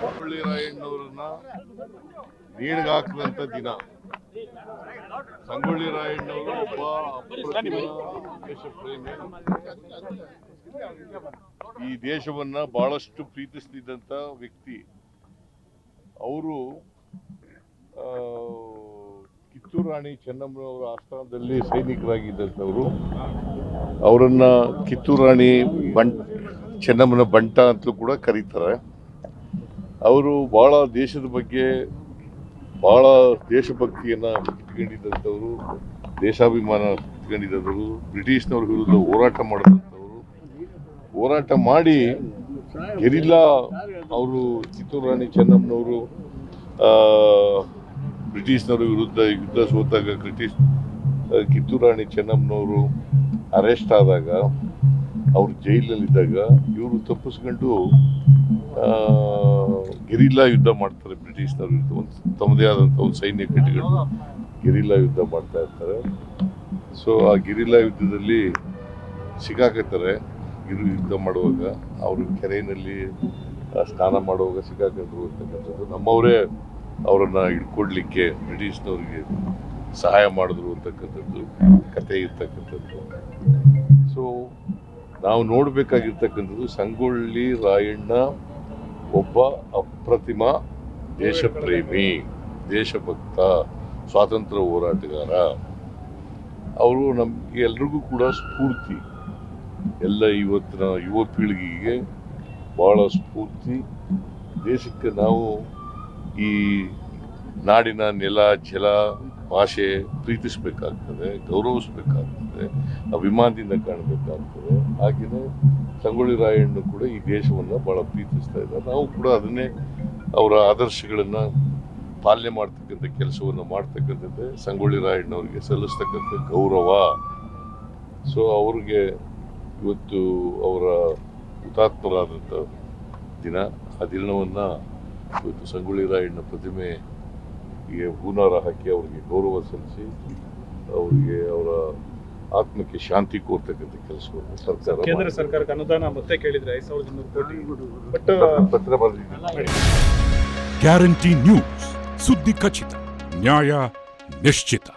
ಸಂಗೊಳ್ಳಿ ರಾಯಣ್ಣವ್ರನ್ನ ನೇಣಿಗೆ ಹಾಕಿದಂತ ದಿನ. ಸಂಗೊಳ್ಳಿ ರಾಯಣ್ಣವರು ಒಬ್ಬ ದೇಶಪ್ರೇಮಿ. ಈ ದೇಶವನ್ನ ಬಹಳಷ್ಟು ಪ್ರೀತಿಸ್ತಿದ್ದಂತ ವ್ಯಕ್ತಿ. ಅವರು ಕಿತ್ತೂರು ರಾಣಿ ಚೆನ್ನಮ್ಮನವರ ಆಸ್ಥಾನದಲ್ಲಿ ಸೈನಿಕರಾಗಿದ್ದಂಥವರು. ಅವರನ್ನ ಕಿತ್ತೂರು ರಾಣಿ ಬಂಟ್, ಚೆನ್ನಮ್ಮನ ಬಂಟ ಅಂತಲೂ ಕೂಡ ಕರೀತಾರೆ. ಅವರು ಬಹಳ ದೇಶದ ಬಗ್ಗೆ ಬಹಳ ದೇಶಭಕ್ತಿಯನ್ನು ಇಟ್ಕೊಂಡಿದ್ದಂಥವ್ರು ದೇಶಾಭಿಮಾನ ಇಟ್ಕೊಂಡಿದ್ದವರು ಬ್ರಿಟಿಷ್ನವ್ರ ವಿರುದ್ಧ ಹೋರಾಟ ಮಾಡಿದಂಥವ್ರು. ಹೋರಾಟ ಮಾಡಿ ಗೆರಿಲ್ಲಾ ಅವರು ಚಿತ್ತೂರು ರಾಣಿ ಚೆನ್ನಮ್ಮನವರು ಬ್ರಿಟಿಷ್ನವ್ರ ವಿರುದ್ಧ ಯುದ್ಧ ಸೋತಾಗ ಬ್ರಿಟಿಷ್ ಕಿತ್ತೂರು ರಾಣಿ ಚೆನ್ನಮ್ಮನವರು ಅರೆಸ್ಟ್ ಆದಾಗ, ಅವ್ರು ಜೈಲಲ್ಲಿದ್ದಾಗ ಇವರು ತಪ್ಪಿಸ್ಕೊಂಡು ಗೆರಿಲ್ಲಾ ಯುದ್ಧ ಮಾಡ್ತಾರೆ ಬ್ರಿಟಿಷ್ನವ್ರ. ವಿರುದ್ಧ ಒಂದು ತಮ್ಮದೇ ಆದಂಥ ಒಂದು ಸೈನ್ಯ ಕಟ್ಟಿಕೊಂಡು ಗೆರಿಲ್ಲಾ ಯುದ್ಧ ಮಾಡ್ತಾ ಇರ್ತಾರೆ. ಸೊ ಆ ಗಿರಿಲ್ಲಾ ಯುದ್ಧದಲ್ಲಿ ಸಿಕ್ಕಾಕತ್ತಾರೆ. ಗಿರು ಯುದ್ಧ ಮಾಡುವಾಗ, ಅವರು ಕೆರೆಯಲ್ಲಿ ಸ್ನಾನ ಮಾಡುವಾಗ ಸಿಕ್ಕಾಕೊಂಡು ಅಂತಕ್ಕಂಥದ್ದು. ನಮ್ಮವರೇ ಅವರನ್ನು ಹಿಡ್ಕೊಡ್ಲಿಕ್ಕೆ ಬ್ರಿಟಿಷ್ನವ್ರಿಗೆ ಸಹಾಯ ಮಾಡಿದ್ರು ಅಂತಕ್ಕಂಥದ್ದು ಕತೆ ಇರ್ತಕ್ಕಂಥದ್ದು. ಸೊ ನಾವು ನೋಡಬೇಕಾಗಿರ್ತಕ್ಕಂಥದ್ದು ಸಂಗೊಳ್ಳಿ, ರಾಯಣ್ಣ ಒಬ್ಬ ಅಪ್ರತಿಮ ದೇಶಪ್ರೇಮಿ, ದೇಶಭಕ್ತ, ಸ್ವಾತಂತ್ರ್ಯ ಹೋರಾಟಗಾರ. ಅವರು ನಮಗೆ ಎಲ್ರಿಗೂ ಕೂಡ ಸ್ಫೂರ್ತಿ. ಎಲ್ಲ ಇವತ್ತಿನ ಯುವ ಪೀಳಿಗೆಗೆ ಬಹಳ ಸ್ಫೂರ್ತಿ. ದೇಶಕ್ಕೆ ನಾವು ಈ ನಾಡಿನ ನೆಲ, ಜಲ, ಭಾಷೆ ಪ್ರೀತಿಸಬೇಕಾಗ್ತದೆ, ಗೌರವಿಸ್ಬೇಕಾಗ್ತದೆ. ಅಭಿಮಾನದಿಂದ ಕಾಣಬೇಕಾಗ್ತದೆ. ಹಾಗೆಯೇ ಸಂಗೊಳ್ಳಿ ರಾಯಣ್ಣ ಕೂಡ ಈ ದೇಶವನ್ನು ಭಾಳ ಪ್ರೀತಿಸ್ತಾ ಇದ್ದಾರೆ. ನಾವು ಕೂಡ ಅದನ್ನೇ ಅವರ ಆದರ್ಶಗಳನ್ನು ಪಾಲನೆ ಮಾಡ್ತಕ್ಕಂಥ ಕೆಲಸವನ್ನು ಮಾಡ್ತಕ್ಕಂಥದ್ದೇ ಸಂಗೊಳ್ಳಿ ರಾಯಣ್ಣವರಿಗೆ ಸಲ್ಲಿಸ್ತಕ್ಕಂಥ ಗೌರವ. ಸೊ ಅವ್ರಿಗೆ ಇವತ್ತು ಅವರ ಹುತಾತ್ಮರಾದಂಥ ದಿನ, ಆ ದಿನವನ್ನು ಇವತ್ತು ಸಂಗೊಳ್ಳಿ ರಾಯಣ್ಣ ಪ್ರತಿಮೆಗೆ ಹೂನಾರ ಹಾಕಿ ಅವರಿಗೆ ಗೌರವ ಸಲ್ಲಿಸಿ, ಅವರಿಗೆ ಅವರ ಆತ್ಮಕ್ಕೆ ಶಾಂತಿ ಕೋರ್ತಕ್ಕಂಥ ಕೆಲಸವನ್ನು ಸರ್ಕಾರ ಕೇಂದ್ರ. ಸರ್ಕಾರಕ್ಕೆ ಅನುದಾನ ಮತ್ತೆ ಕೇಳಿದ್ರೆ ಐದು ಸಾವಿರದ ಇನ್ನೂರು ಕೋಟಿ. ಬಟ್ ಪತ್ರ ಬರೆದಿದ್ದೀನಿ. ಗ್ಯಾರಂಟಿ ನ್ಯೂಸ್ ಸುದ್ದಿ ಖಚಿತ ನ್ಯಾಯ ನಿಶ್ಚಿತ.